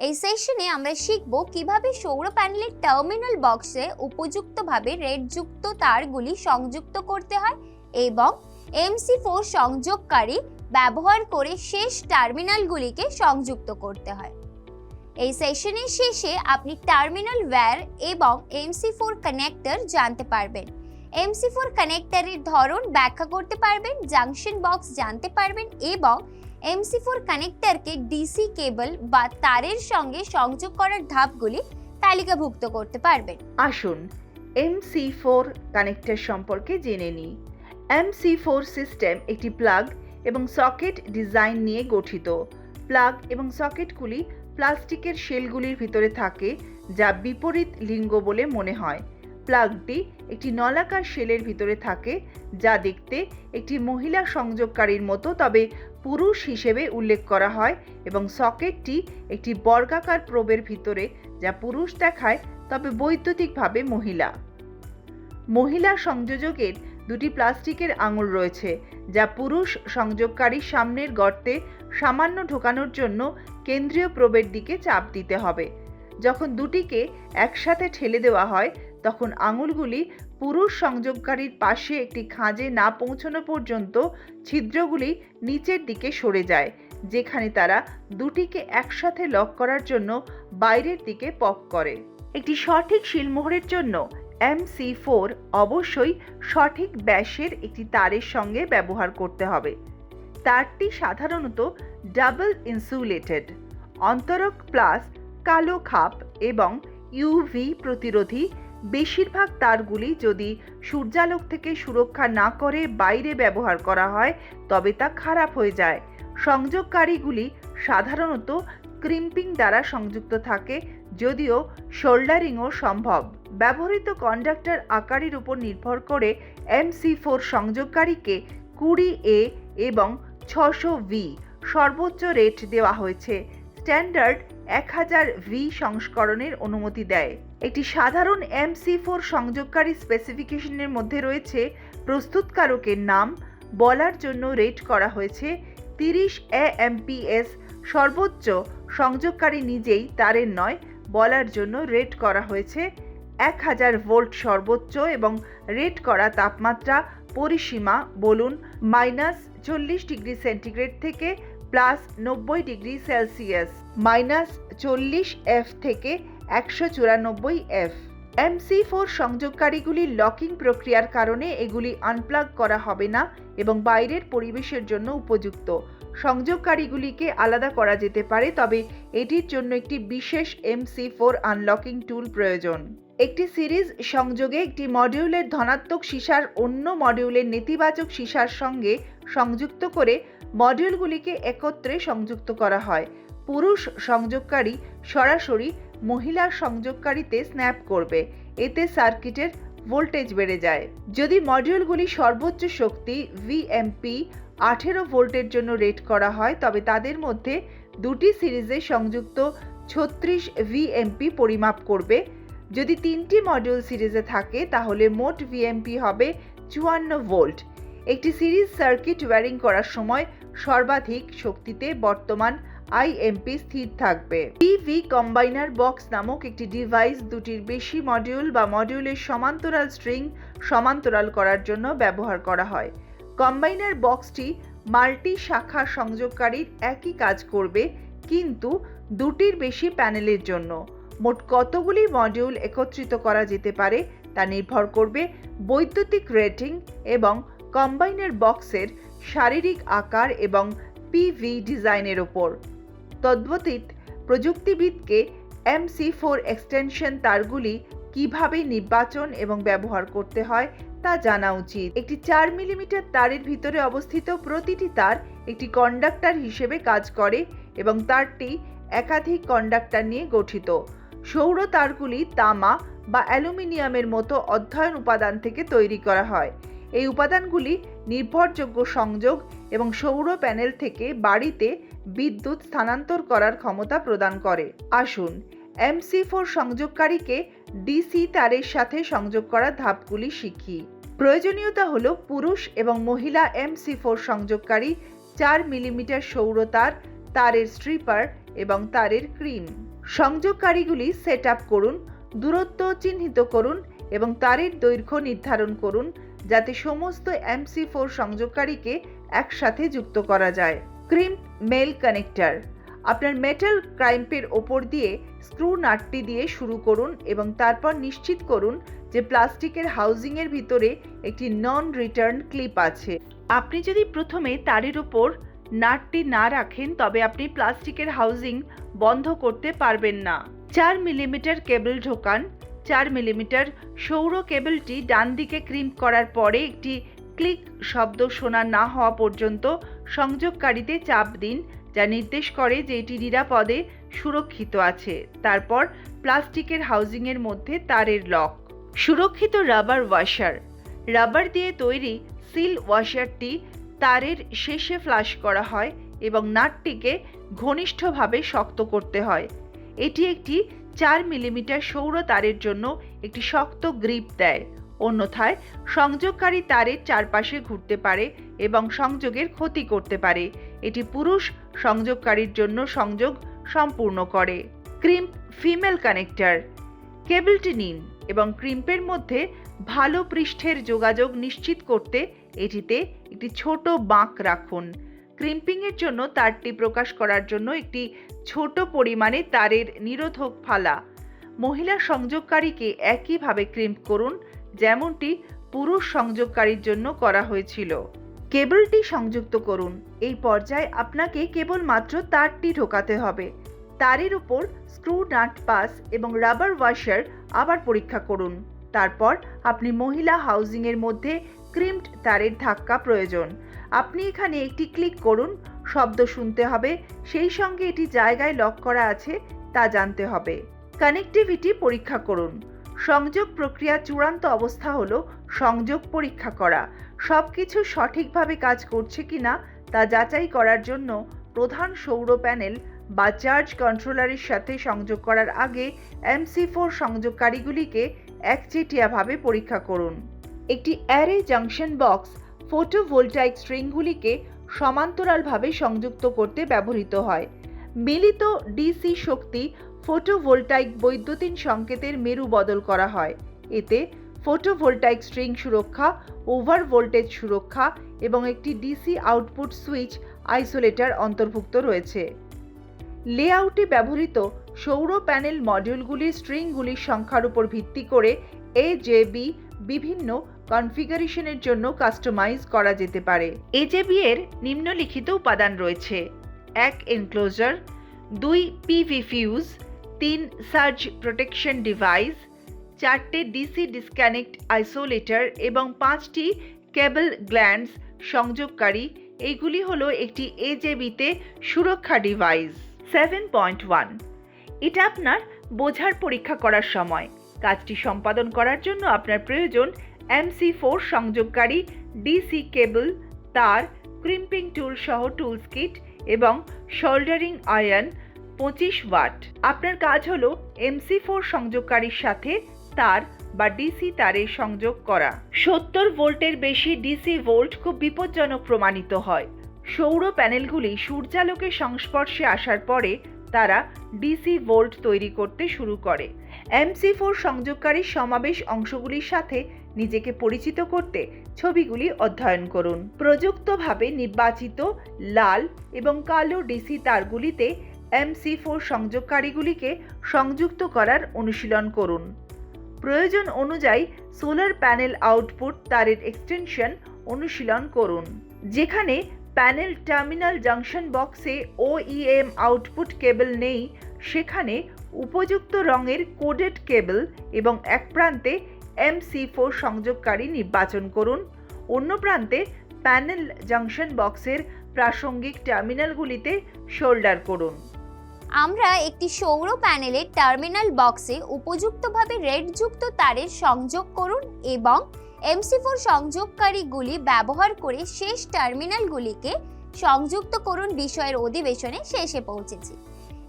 এই সেশনে আমরা শিখব কীভাবে সৌর প্যানেলের টার্মিনাল বক্সে উপযুক্তভাবে রেডযুক্ত তারগুলি সংযুক্ত করতে হয় এবং এমসি ফোর সংযোগকারী ব্যবহার করে শেষ টার্মিনালগুলিকে সংযুক্ত করতে হয়। এই সেশনের শেষে আপনি টার্মিনাল ওয়্যার এবং এমসি ফোর কানেক্টর জানতে পারবেন। এমসি ফোর কানেক্টরের ধরন ব্যাখ্যা করতে পারবেন জাংশন বক্স জানতে পারবেন এবং এমসি ফোর কানেক্টরকে ডিসি কেবল বা তারের সঙ্গে সংযোগ করার ধাপগুলি তালিকাভুক্ত করতে পারবেন। আসুন এমসি ফোর কানেক্টর সম্পর্কে জেনে নিই। এমসি ফোর সিস্টেম একটি প্লাগ এবং সকেট ডিজাইন নিয়ে গঠিত। প্লাগ এবং সকেটগুলি প্লাস্টিকের শেলগুলির ভিতরে থাকে, যা বিপরীত লিঙ্গ বলে মনে হয়। প্লাগটি একটি নলাকার শেলের ভিতরে থাকে, যা দেখতে একটি মহিলা সংযোগকারীর মতো, তবে পুরুষ হিসেবে উল্লেখ করা হয় এবং সকেটটি একটি বর্গাকার প্রবের ভিতরে, যা পুরুষ দেখায়, তবে বৈদ্যুতিকভাবে মহিলা। মহিলা সংযোজকের দুটি প্লাস্টিকের আঙুল রয়েছে, যা পুরুষ সংযোগকারী সামনের গর্তে সামান্য ঢোকানোর জন্য কেন্দ্রীয় প্রবের দিকে চাপ দিতে হবে। যখন দুটিকে একসাথে ঠেলে দেওয়া হয় তখন আঙুলগুলি পুরুষ সংযোগকারীর পাশে একটি খাঁজে না পৌঁছানো পর্যন্ত ছিদ্রগুলি নিচের দিকে সরে যায়, যেখানে তারা দুটিকে একসাথে লক করার জন্য বাইরের দিকে পপ করে। একটি সঠিক শিলমোহরের জন্য এমসি ফোর অবশ্যই সঠিক ব্যাসের একটি তারের সঙ্গে ব্যবহার করতে হবে। তারটি সাধারণত ডাবল ইনসুলেটেড, অন্তরক প্লাস কালো খাপ এবং ইউভি প্রতিরোধী বেশিরভাগ তারগুলি যদি সূর্যালোক থেকে সুরক্ষা না করে বাইরে ব্যবহার করা হয়, তবে তা খারাপ হয়ে যায়। সংযোগকারীগুলি সাধারণত ক্রিম্পিং দ্বারা সংযুক্ত থাকে, যদিও শোল্ডারিংও সম্ভব। ব্যবহৃত কন্ডাক্টর আকারের উপর নির্ভর করে এমসি ফোর সংযোগকারীকে কুড়ি এ এবং ছশো ভি সর্বোচ্চ রেট দেওয়া হয়েছে। স্ট্যান্ডার্ড এক হাজার ভি সংস্করণের অনুমতি দেয়। একটি সাধারণ এমসি ফোর সংযোগকারী স্পেসিফিকেশনের মধ্যে রয়েছে প্রস্তুতকারকের নাম, বলার জন্য রেট করা হয়েছে তিরিশ এ এএমপিএস সর্বোচ্চ সংযোগকারী নিজেই তারের নয়, বলার জন্য রেট করা হয়েছে এক হাজার ভোল্ট সর্বোচ্চ এবং রেট করা তাপমাত্রা পরিসীমা বলুন মাইনাস চল্লিশ ডিগ্রি সেন্টিগ্রেড থেকে প্লাস নব্বই ডিগ্রি সেলসিয়াস মাইনাস চল্লিশ এফ থেকে একশো চুরানব্বই এফ এমসি ফোর সংযোগকারীগুলির লকিং প্রক্রিয়ার কারণে এগুলি আনপ্লাগ করা হবে না এবং বাইরের পরিবেশের জন্য উপযুক্ত। সংযোগকারীগুলিকে আলাদা করা যেতে পারে, তবে এটির জন্য একটি বিশেষ এমসি ফোর আনলকিং টুল প্রয়োজন। একটি সিরিজ সংযোগে একটি মডিউলের ধনাত্মক সীসার অন্য মডিউলের নেতিবাচক সীসার সঙ্গে সংযুক্ত করে মডিউলগুলিকে একত্রে সংযুক্ত করা হয়। পুরুষ সংযোগকারী সরাসরি মহিলা সংযোগকারীতে স্ন্যাপ করবে। এতে সার্কিটের ভোল্টেজ বেড়ে যায়। যদি মডিউলগুলি সর্বোচ্চ শক্তি ভিএমপি আঠেরো ভোল্টের জন্য রেট করা হয়, তবে তাদের মধ্যে দুটি সিরিজে সংযুক্ত ছত্রিশ ভিএমপি পরিমাপ করবে। যদি তিনটি মডিউল সিরিজে থাকে, তাহলে মোট ভিএমপি হবে চুয়ান্ন ভোল্ট। একটি সিরিজ সার্কিট ওয়্যারিং করার সময় সর্বাধিক শক্তিতে বর্তমান আইএমপি স্থির থাকবে। টিভি কম্বাইনার বক্স নামক একটি ডিভাইস দুটির বেশি মডিউল বা মডিউলের সমান্তরাল স্ট্রিং সমান্তরাল করার জন্য ব্যবহার করা হয়। কম্বাইনার বক্সটি মাল্টি শাখা সংযোগকারীর একই কাজ করবে, কিন্তু দুটির বেশি প্যানেলের জন্য। মোট কতগুলি মডিউল একত্রিত করা যেতে পারে তা নির্ভর করবে বৈদ্যুতিক রেটিং এবং কম্বাইনার বক্সের শারীরিক আকার এবং পিভি ডিজাইনের ওপর। তদ্বতীত প্রযুক্তিবিদকে এমসি ফোর এক্সটেনশন তারগুলি কীভাবে নির্বাচন এবং ব্যবহার করতে হয় তা জানা উচিত। একটি চার মিলিমিটার তারের ভিতরে অবস্থিত প্রতিটি তার একটি কন্ডাক্টর হিসেবে কাজ করে এবং তারটি একাধিক কন্ডাক্টর নিয়ে গঠিত। সৌর তারগুলি তামা বা অ্যালুমিনিয়ামের মতো অধ্যয়ন উপাদান থেকে তৈরি করা হয়। এই উপাদানগুলি নির্ভরযোগ্য সংযোগ এবং সৌর প্যানেল থেকে বাড়িতে বিদ্যুৎ স্থানান্তর করার ক্ষমতা প্রদান করে। আসুন এমসি ফোর সংযোগকারীকে ডিসি তারের সাথে সংযোগ করার ধাপগুলি শিখি। প্রয়োজনীয়তা হল পুরুষ এবং মহিলা এমসি ফোর সংযোগকারী চার মিলিমিটার সৌর তার, তারের স্ট্রিপার এবং তারের ক্রিম সংযোগকারীগুলি সেট আপ করুন, দূরত্ব চিহ্নিত করুন এবং তারের দৈর্ঘ্য নির্ধারণ করুন, যাতে সমস্ত এমসি ফোর সংযোগকারীকে একসাথে যুক্ত করা যায়। Crimp male connector. আপনার মেটাল ক্রাইম্পের ওপর দিয়ে স্ক্রু নাটটি দিয়ে শুরু করুন এবং তারপর নিশ্চিত করুন যে প্লাস্টিকের হাউজিংয়ের ভিতরে একটি নন রিটার্ন ক্লিপ আছে। আপনি যদি প্রথমে তারের উপর নাটটি না রাখেন, তবে আপনি প্লাস্টিকের হাউজিং বন্ধ করতে পারবেন না। চার মিলিমিটার কেবল ঢোকান। চার মিলিমিটার সৌর কেবলটি ডান দিকে ক্রিম্প করার পরে একটি ক্লিক শব্দ শোনা না হওয়া পর্যন্ত সংযোগকারীতে চাপ দিন, যা নির্দেশ করে যে এটি নিরাপদে সুরক্ষিত আছে। তারপর প্লাস্টিকের হাউজিংয়ের মধ্যে তারের লক। সুরক্ষিত রাবার ওয়াশার। রাবার দিয়ে তৈরি সিল ওয়াশারটি তারের শেষে ফ্লাশ করা হয় এবং নাটটিকে ঘনিষ্ঠভাবে শক্ত করতে হয়। এটি একটি চার মিলিমিটার সৌর তারের জন্য একটি শক্ত গ্রিপ দেয়। অন্যথায় সংযোগকারী তারের চারপাশে ঘুরতে পারে এবং সংযোগের ক্ষতি করতে পারে। এটি পুরুষ সংযোগকারীর জন্য সংযোগ সম্পূর্ণ করে। ক্রিম্প ফিমেল কানেক্টর। কেবলটি নিন এবং ক্রিম্পের মধ্যে ভালো পৃষ্ঠের যোগাযোগ নিশ্চিত করতে এটিতে একটি ছোট বাঁক রাখুন। ক্রিম্পিংয়ের জন্য তারটি প্রকাশ করার জন্য একটি ছোট পরিমাণে তারের নিরোধক ফালা। মহিলা সংযোগকারীকে একইভাবে ক্রিম্প করুন যেমনটি পুরুষ সংযোগকারীর জন্য করা হয়েছিল। কেবলটি সংযুক্ত করুন। এই পর্যায়ে আপনাকে কেবলমাত্র তারটি ঢোকাতে হবে। তারের উপর স্ক্রু নাট পাস এবং রাবার ওয়াশার আবার পরীক্ষা করুন। তারপর আপনি মহিলা হাউজিংয়ের মধ্যে ক্রিমড তারের ধাক্কা প্রয়োজন। আপনি এখানে একটি ক্লিক করুন, শব্দ শুনতে হবে, সেই সঙ্গে এটি জায়গায় লক করা আছে তা জানতে হবে। কানেক্টিভিটি পরীক্ষা করুন। সংযোগ প্রক্রিয়া চূড়ান্ত অবস্থা হলো সংযোগ পরীক্ষা করা। সব কিছু সঠিকভাবে কাজ করছে কিনা তা যাচাই করার জন্য প্রধান সৌর প্যানেল বা চার্জ কন্ট্রোলারের সাথে সংযোগ করার আগে এমসি ফোর সংযোগকারীগুলিকে একচেটিয়াভাবে পরীক্ষা করুন। একটি অ্যারে জাংশন বক্স ফোটোভোল্টাইক স্ট্রিংগুলিকে সমান্তরালভাবে সংযুক্ত করতে ব্যবহৃত হয়। মিলিত ডিসি শক্তি ফোটোভোল্টাইক বৈদ্যুতিন সংকেতের মেরু বদল করা হয়। এতে ফোটোভোল্টাইক স্ট্রিং সুরক্ষা ওভার ভোল্টেজ সুরক্ষা এবং একটি ডিসি আউটপুট সুইচ আইসোলেটর অন্তর্ভুক্ত রয়েছে। লেআউটে ব্যবহৃত সৌর প্যানেল মডিউলগুলির স্ট্রিংগুলির সংখ্যার উপর ভিত্তি করে এজেবি বিভিন্ন কনফিগারেশনের জন্য কাস্টমাইজ করা যেতে পারে। এজেবি এর নিম্নলিখিত উপাদান রয়েছে। এক এনক্লোজার দুই পিভি ফিউজ তিন সার্জ প্রোটেকশন ডিভাইস চারটে ডিসি ডিসকানেক্ট আইসোলেটর এবং পাঁচটি কেবল গ্ল্যান্ডস সংযোগকারী। এইগুলি হলো একটি এজেবিতে সুরক্ষা ডিভাইস সেভেন পয়েন্ট ওয়ান এটা আপনার বোঝার পরীক্ষা করার সময়। কাজটি সম্পাদন করার জন্য আপনার প্রয়োজন এমসি ফোর সংযোগকারী ডিসি কেবল তার ক্রিম্পিং টুল সহ টুলস কিট এবং শোল্ডারিং আয়রন পঁচিশ ওয়াট। আপনার কাজ হলো এমসি ফোর সংযোগকারীর সাথে তার বা ডিসি তারের সংযোগ করা। সত্তর ভোল্টের বেশি ডিসি ভোল্ট খুব বিপজ্জনক প্রমাণিত হয়। সৌর প্যানেলগুলি সূর্যালোকের সংস্পর্শে আসার পরে তারা ডিসি ভোল্ট তৈরি করতে শুরু করে। এমসি ফোর সংযোগকারী সমাবেশ অংশগুলির সাথে নিজেকে পরিচিত করতে ছবিগুলি অধ্যয়ন করুন। প্রযুক্তভাবে নির্বাচিত লাল এবং কালো ডিসি তারগুলিতে এমসি ফোর সংযোগকারীগুলিকে সংযুক্ত করার অনুশীলন করুন। প্রয়োজন অনুযায়ী সোলার প্যানেল আউটপুট তারের এক্সটেনশন অনুশীলন করুন, যেখানে প্যানেল টার্মিনাল জাংশন বক্সে ওইএম আউটপুট কেবল নেই, সেখানে উপযুক্ত রঙের কোডেড কেবল এবং এক প্রান্তে এমসি ফোর সংযোগকারী নির্বাচন করুন, অন্য প্রান্তে প্যানেল জাংশন বক্সের প্রাসঙ্গিক টার্মিনালগুলিতে শোল্ডার করুন। আমরা একটি সৌর প্যানেলের টার্মিনাল বক্সে উপযুক্তভাবে রেডযুক্ত তারের সংযোগ করুন এবং এমসি ফোর সংযোগকারীগুলি ব্যবহার করে শেষ টার্মিনালগুলিকে সংযুক্ত করুন বিষয়ের অধিবেশনে শেষে পৌঁছেছি।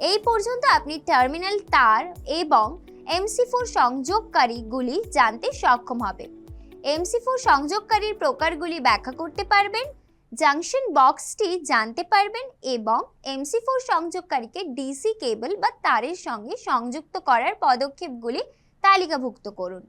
এই পর্যন্ত আপনি টার্মিনাল তার এবং এমসি ফোর সংযোগকারীগুলি জানতে সক্ষম হবে। এমসি ফোর সংযোগকারীর প্রকারগুলি ব্যাখ্যা করতে পারবেন জাংশন বক্সটি জানতে পারবেন এবং এমসি ফোর সংযোগকারীকে ডিসি কেবল বা তারের সঙ্গে সংযুক্ত করার পদক্ষেপগুলি তালিকাভুক্ত করুন।